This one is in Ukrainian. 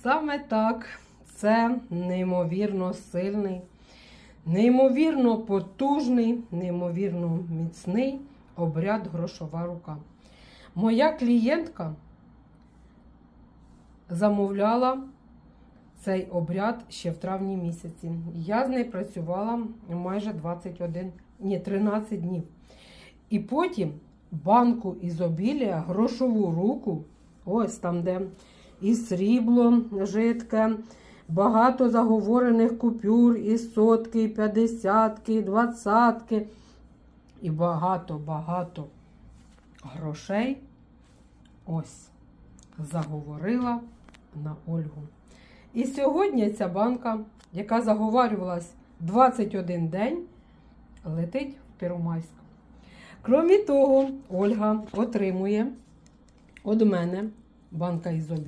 Саме так, це неймовірно сильний, неймовірно потужний, неймовірно міцний обряд грошова рука. Моя клієнтка замовляла цей обряд ще в травні місяці. Я з нею працювала майже 21, ні, 13 днів. І потім банку ізобілія, грошову руку, ось там, де і срібло жидке, багато заговорених купюр, і сотки, і п'ятдесятки, і двадцятки, і багато-багато грошей. Ось заговорила на Ольгу. І сьогодні ця банка, яка заговарювалась 21 день, летить в Первомайську. Крім того, Ольга отримує від мене банка ізобі.